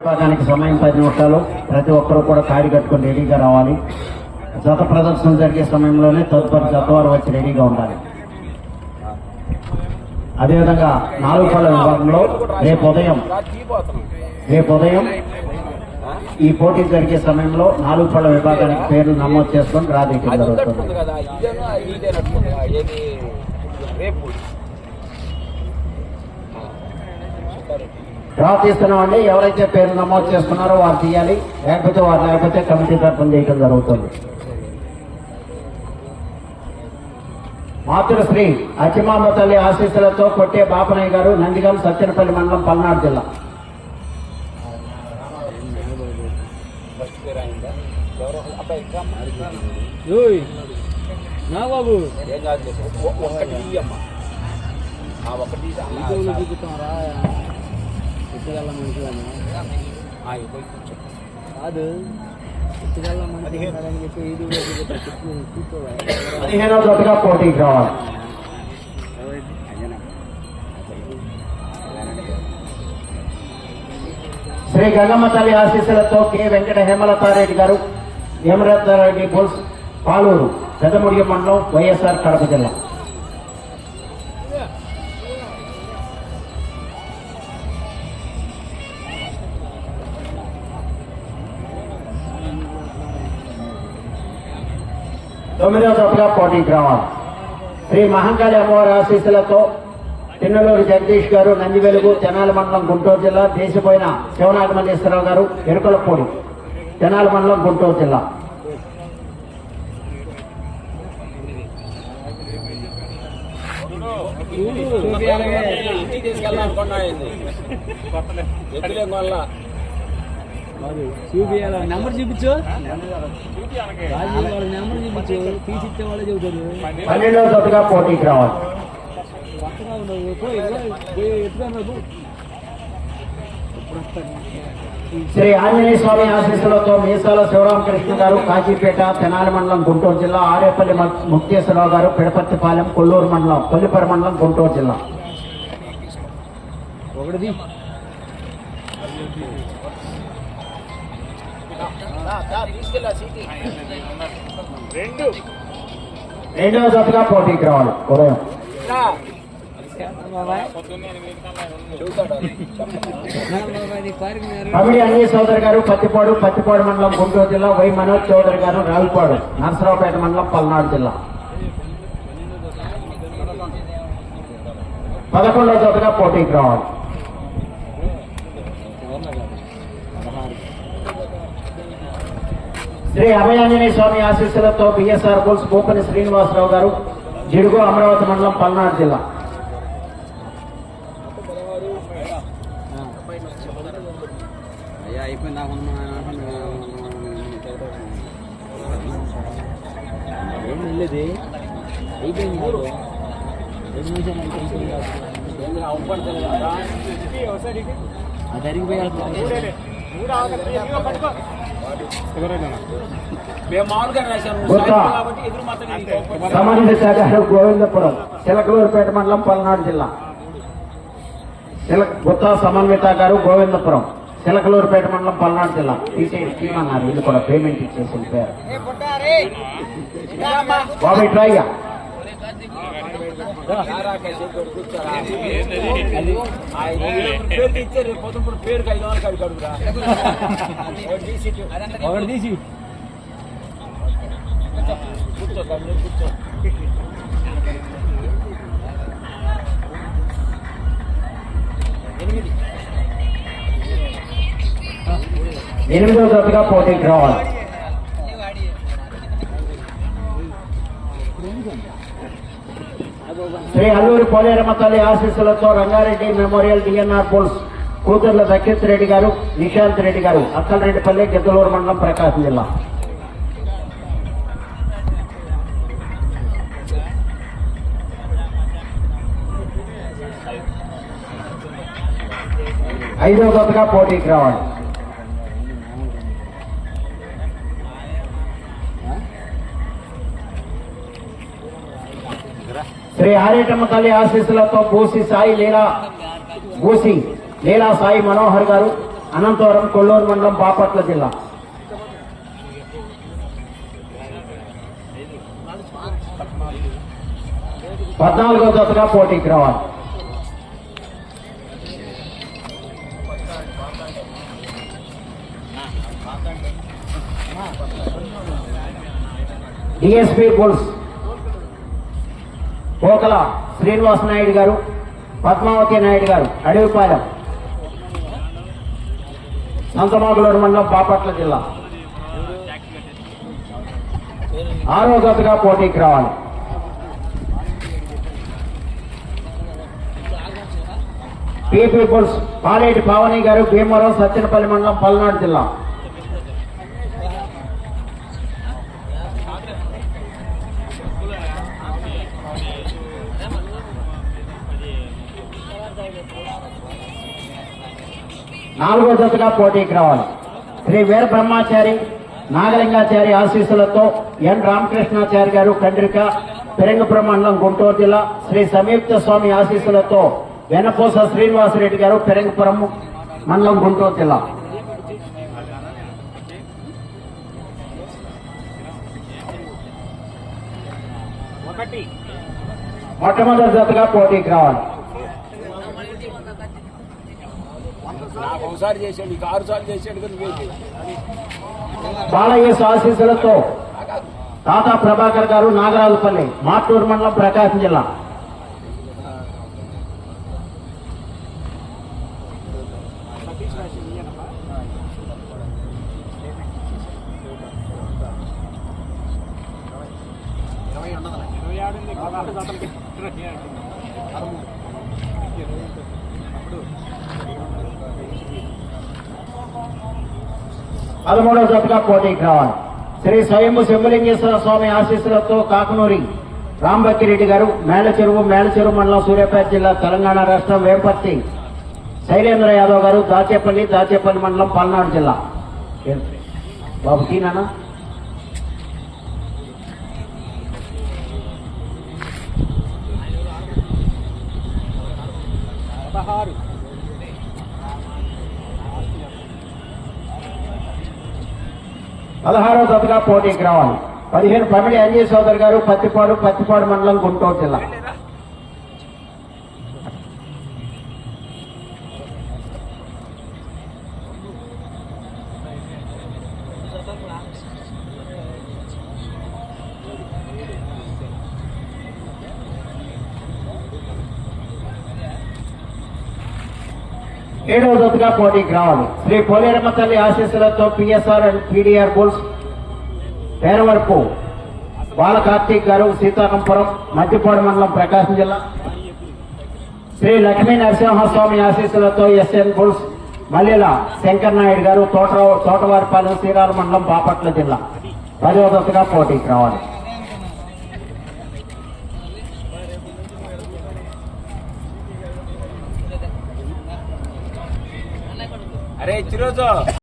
విభాగానికి సమయం పది నిమిషాలు. ప్రతి ఒక్కరూ కూడా కాడి కట్టుకొని రెడీగా రావాలి. జత ప్రదర్శన జరిగే సమయంలోనే తదుపరి జత వారు వచ్చి రెడీగా ఉండాలి. అదేవిధంగా నాలుగు పళ్ళ విభాగంలో రేపు ఉదయం రేపు ఉదయం ఈ పోటీ జరిగే సమయంలో నాలుగు పళ్ళ విభాగానికి పేర్లు నమోదు చేసుకొని రాదీయడం జరుగుతుంది ఉన్నట్టుంది కదా ఇదేనా ఇదేనట్టుంది కదా ఏది రేపు డ్రా తీస్తున్నామండి ఎవరైతే పేర్లు నమోదు చేసుకున్నారో వారు తీయాలి. లేకపోతే వారు లేకపోతే కమిటీ తరఫున చేయడం జరుగుతుంది. మాతృశ్రీ అచిమాంబ తల్లి ఆశీస్సులతో కొట్టే బాపనయ్య గారు నందిగం సత్యనపల్లి మండలం పల్నాడు జిల్లా. పేరు ఎత్తుగల్ల మనుషులని. కాదు. ఎత్తుగల్ల మనుషులు ఉన్నారని చెప్పి ఇది కూడా చూపుతారు. చెప్పు, కూర్చోవా పదిహేనో జట్టుగా పోటీకి రావాలి. శ్రీ గంగమ్మ తల్లి ఆశీస్సులతో కె. వెంకట హేమలతారెడ్డి గారు హేమలతారెడ్డి బుల్స్ పాలూరు పెద్దముడియం మండలం వైఎస్ఆర్ కడప జిల్లా. తొమ్మిదవ జట్టుగా పోటీకి రావాలి శ్రీ మహంకాళి అమ్మవారి ఆశీస్సులతో తిన్నలూరు జగదీష్ గారు నందివెలుగు తెనాలి మండలం గుంటూరు జిల్లా దేశపోయిన శివనాగమల్లేశ్వరరావు గారు ఎరుకలపూడి తెనాలి మండలం గుంటూరు జిల్లా. ఇంటికి తీసుకెళ్ళాలనుకున్నా వల్ల చూపియాల. నెంబర్ చూపించు. వాళ్ళ నెంబర్ చూపించు. తీసిచ్చే వాళ్ళే చెబుతారు పన్నెండవ పోటీకి రావాలి కొత్తగా ఉండవు శ్రీ ఆంజనేయ స్వామి ఆశీస్సులతో మీసాల శివరామకృష్ణ గారు కాజీపేట తెనాలి మండలం గుంటూరు జిల్లా ఆరేపల్లి ముక్తేశ్వరరావు గారు పిడపర్తిపాలెం కొల్లూరు మండలం కొల్లిపర మండలం గుంటూరు జిల్లా. ఒకటిది. రెండు సీటీ రెండవ జట్టుగా పోటీకి రావాలి. ఉదయం. కమిడి అన్ని సోదరి గారు పత్తిపాడు పత్తిపాడు మండలం గుంటూరు జిల్లా వై మనోజ్ చౌదరి గారు రావిపాడు నరసరావుపేట మండలం పల్నాడు జిల్లా. పదకొండవ జట్టుగా పోటీకి రావాలి. శ్రీ అభయాంజనేయ స్వామి ఆశీస్సులతో బిఎస్ఆర్ బుల్స్ భూపని శ్రీనివాసరావు గారు జిడుగు అమరావతి మండలం పల్నాడు జిల్లా అయ్యా సంబంధిత గారు గోవిందపురం చిలకలూరుపేట మండలం పల్నాడు జిల్లా. గుత్తా సమన్విత గారు గోవిందపురం చిలకలూరుపేట మండలం పల్నాడు జిల్లా. తీసేయండి తీయమన్నారు ఇది కూడా పేమెంట్ ఇచ్చేసి వెళ్ళిపోయారు బాబు ఇట్లా ఇచ్చే రేపు పొద్దున పేరుకి ఐదు వందలకి అడిగి అడుగురా ఒకటి తీసి ఇటు. ఒకటి తీసి కూర్చో తమ్ముడు, కూర్చో ఎనిమిది ఎనిమిదవ జట్టుగా పోటీకి రావాలి శ్రీ అల్లూరి పోలేరమ్మ తల్లి ఆశీస్సులతో రంగారెడ్డి మెమోరియల్ డిఎన్ఆర్ పోల్స్ కూతుర్ల దక్షిత్ రెడ్డి గారు నిశాంత్ రెడ్డి గారు అక్కలరెడ్డిపల్లి గిద్దలూరు మండలం ప్రకాశం జిల్లా. ఐదో కొత్తగా పోటీకి రావాలి. శ్రీ ఆరేటమ్మ తల్లి ఆశీస్సులతో బోసి సాయి లీలా బోసి లీలా సాయి మనోహర్ గారు అనంతవరం కొల్లూరు మండలం బాపట్ల జిల్లా. పద్నాలుగో జతగా పోటీకి రావాలి. డిఎస్పి బుల్స్ పోకల శ్రీనివాస నాయుడు గారు పద్మావతి నాయుడు గారు అడవిపాలెం సంతమాగులూరు మండలం బాపట్ల జిల్లా. ఆరో దశగా పోటీకి రావాలి. పీ పీపుల్స్ పాలేటి పావని గారు భీమవరం సత్యనపల్లి మండలం పల్నాడు జిల్లా. నాలుగో జతగా పోటీకి రావాలి. శ్రీ వీర బ్రహ్మాచారి నాగలింగాచారి ఆశీస్సులతో ఎన్. రామకృష్ణాచారి గారు కండ్రిక పెరంగపురం మండలం గుంటూరు జిల్లా శ్రీ సంయుక్త స్వామి ఆశీస్సులతో వెనపూస శ్రీనివాసరెడ్డి గారు పెరంగపురం మండలం గుంటూరు జిల్లా. మొట్టమొదటి జతగా పోటీకి రావాలి. నాకు ఒకసారి చేశాడు నీకు ఆరు సార్లు చేశాడు నువ్వేంటి బాలయ్య ఆశీస్సులతో తాతా ప్రభాకర్ గారు నాగరాజుపల్లి మాటూరు మండలం ప్రకాశం జిల్లా. పదమూడవ జతగా పోటీకి రావాలి శ్రీ స్వయంభు శంభులింగేశ్వర స్వామి ఆశీస్సులతో కాకనూరి రాంబక్కిరెడ్డి గారు మేలచెరువు మేలచెరువు మండలం సూర్యాపేట జిల్లా తెలంగాణ రాష్ట్రం వేపర్తి. శైలేంద్ర యాదవ్ గారు దాచేపల్లి దాచేపల్లి మండలం పల్నాడు జిల్లా. బాబు తీనా పదహారు పదహారవ జతగా పోటీకి రావాలి. పదిహేను పమిడి అంజయ్ సోదరు గారు పత్తిపాడు పత్తిపాడు మండలం గుంటూరు జిల్లా. ఏడవ దొత్తుగా పోటీకి రావాలి. శ్రీ పోలేరమ్మ తల్లి ఆశీస్సులతో PSR and PDR bulls Peravarapu Bala Karthik గారు సీతాకంపురం మధ్యపాడు మండలం ప్రకాశం జిల్లా. శ్రీ లక్ష్మీ నరసింహస్వామి ఆశీస్సులతో ఎస్ఎన్ బుల్స్ మల్లెల శంకర్ నాయుడు గారు తోట తోటవారిపాలెం శ్రీరాల మండలం బాపట్ల జిల్లా. పదవ దొత్తుగా పోటీకి రావాలి. అరే చిరోజు